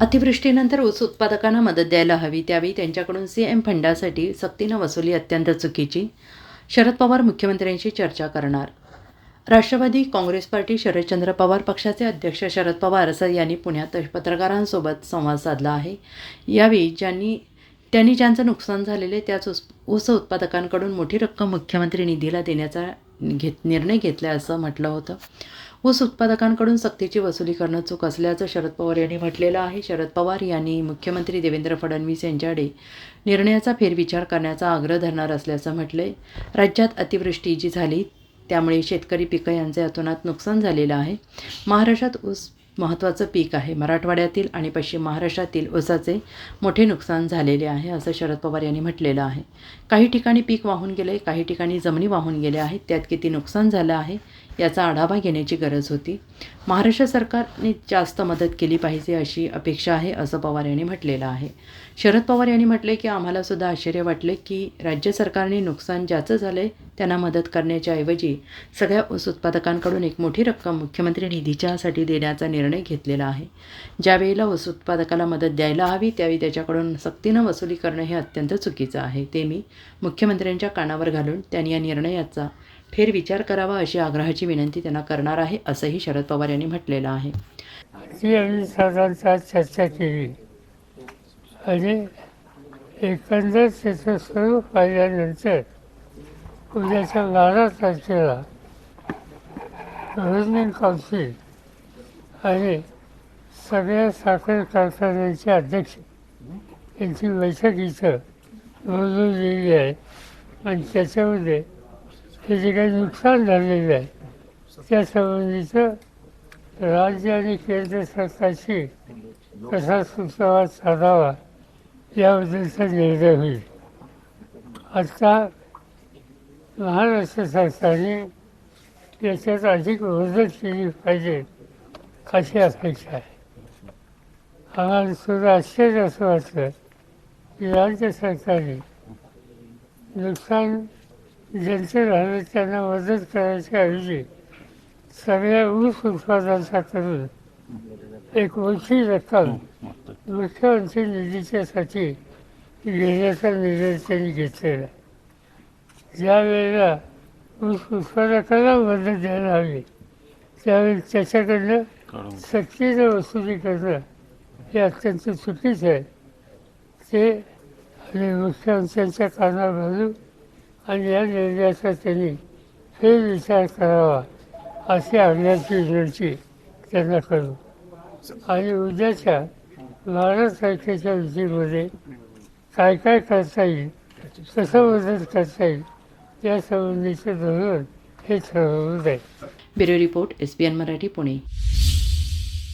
अतिवृष्टीनंतर ऊस उत्पादकांना मदत द्यायला हवी त्यावेळी त्यांच्याकडून सी एम फंडासाठी सक्तीनं वसुली अत्यंत चुकीची शरद पवार मुख्यमंत्र्यांशी चर्चा करणार. राष्ट्रवादी काँग्रेस पार्टी शरदचंद्र पवार पक्षाचे अध्यक्ष शरद पवार असं यांनी पुण्यात पत्रकारांसोबत संवाद साधला आहे. यावेळी ज्यांनी त्यांनी ज्यांचं नुकसान झालेले त्याच उस ऊस उत्पादकांकडून मोठी रक्कम मुख्यमंत्री निधीला देण्याचा घेत निर्णय घेतला असं म्हटलं होतं. ऊस उत्पादकांकडून सक्तीची वसुली करणं चूक असल्याचं शरद पवार यांनी म्हटलेलं आहे. शरद पवार यांनी मुख्यमंत्री देवेंद्र फडणवीस यांच्याकडे निर्णयाचा फेरविचार करण्याचा आग्रह धरणार असल्याचं म्हटलंय. राज्यात अतिवृष्टी जी झाली त्यामुळे शेतकरी पिकं यांचे अतोनात नुकसान झालेलं आहे. महाराष्ट्रात ऊस महत्त्वाचं पीक आहे. मराठवाड्यातील आणि पश्चिम महाराष्ट्रातील ऊसाचे मोठे नुकसान झालेले आहे असं शरद पवार यांनी म्हटलेलं आहे. काही ठिकाणी पीक वाहून गेले काही ठिकाणी जमिनी वाहून गेल्या आहेत. त्यात किती नुकसान झालं आहे याचा आढावा घेण्याची गरज होती. महाराष्ट्र सरकारने जास्त मदत केली पाहिजे अशी अपेक्षा आहे असं पवार यांनी म्हटलेलं आहे. शरद पवार यांनी म्हटले की आम्हालासुद्धा आश्चर्य वाटले की राज्य सरकारने नुकसान ज्याचं झालं आहे त्यांना मदत करण्याच्या ऐवजी सगळ्या ऊस उत्पादकांकडून एक मोठी रक्कम मुख्यमंत्री निधीच्यासाठी देण्याचा निर्णय घेतलेला आहे. ज्यावेळेला ऊस उत्पादकाला मदत द्यायला हवी त्यावेळी त्याच्याकडून सक्तीनं वसुली करणं हे अत्यंत चुकीचं आहे ते मी मुख्यमंत्र्यांच्या कानावर घालून त्यांनी या निर्णयाचा फेरविचार करावा अशी आग्रहाची विनंती त्यांना करणार आहे असंही शरद पवार यांनी म्हटलेलं आहे. आम्ही साधारणतः चर्चा केली. आणि एकंदर त्याचं स्वरूप पाहिल्यानंतर उद्याच्या बारा तारखेला गव्हर्निंग काउन्सिल आणि सगळ्या साखर कारखान्यांचे अध्यक्ष यांची बैठक इथं बोलवलेली आहे. आणि त्याच्यामध्ये हे जे काही नुकसान झालेलं आहे. त्यासंबंधीचं राज्य आणि केंद्र सरकारशी कसा सुसंवाद साधावा याबद्दलचा निर्णय होईल. आता महाराष्ट्र सरकारने याच्यात अधिक मदत केली पाहिजे अशी अपेक्षा आहे. आम्हाला सुद्धा आश्चर्य असं वाटतं की राज्य सरकारने नुकसान ज्यांचं झालं त्यांना मदत करायच्या ऐवजी सगळ्या ऊस उत्पादनाचा करून एक मोठी रक्कम मुख्यमंत्री निधीच्यासाठी घेण्याचा निर्णय त्यांनी घेतलेला आहे. ज्या वेळेला ऊस उत्पादकाला मदत द्यायला हवी त्यावेळी त्याच्याकडनं सक्तीनं वसुली करणं हे अत्यंत चुकीचं आहे. ते आणि मुख्यमंत्र्यांच्या कानावर घालून आणि या निर्णयाचा त्यांनी फेरविचार करावा अशी आणण्याची विनंती त्यांना करू. आणि उद्याच्या बारा तारखेच्या विधीमध्ये काय काय करता येईल कसं मदत करता येईल या संबंधीचं धोरण हे ठरवलं जाईल bureau report S B N Marathi Pune.